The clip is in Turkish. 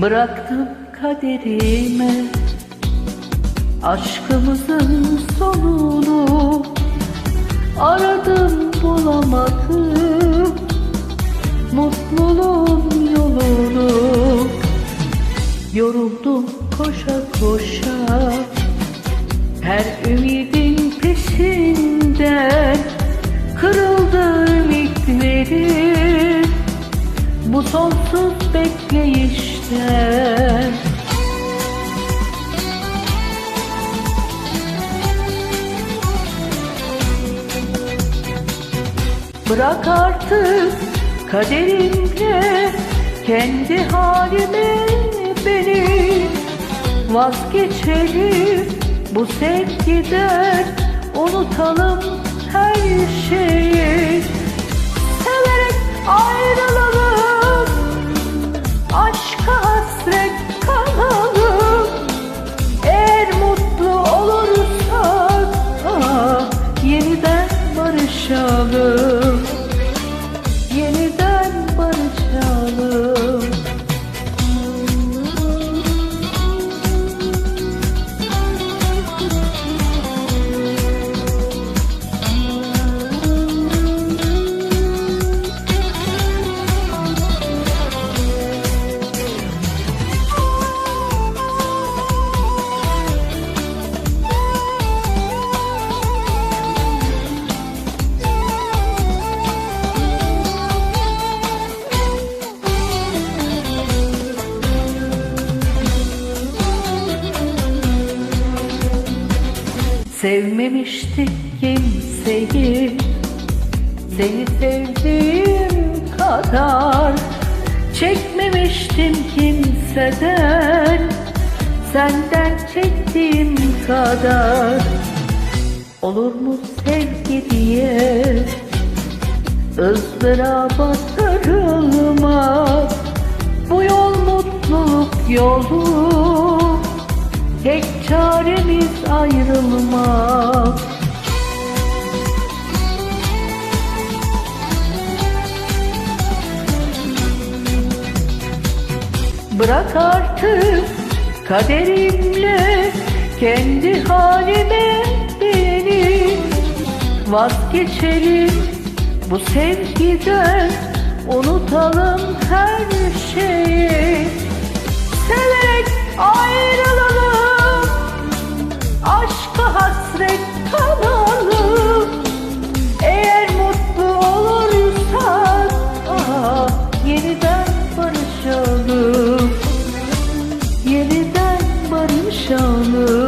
Bıraktım kaderime Aşkımızın sonunu Aradım bulamadım. Mutluluğun yolunu Yoruldum koşa koşa. Her ümidin peşinden Kırıldı ümitlerim Bu sonsuz bekleyişten Bırak artık kaderimle kendi halime beni. Vazgeçelim bu sevgiden unutalım her barışalım Sevmemiştik kimseyi. Seni sevdiğim kadar Çekmemiştim kimseden. Senden çektiğim kadar Olur mu sevgi diye ızdıraba sarılmak Bu yol mutluluk yolu Tek çaremiz ayrılmak. Bırak artık kaderimle kendi halime beni. Vazgeçelim bu sevgiden unutalım her şeyi. Severek ayrılalım show me.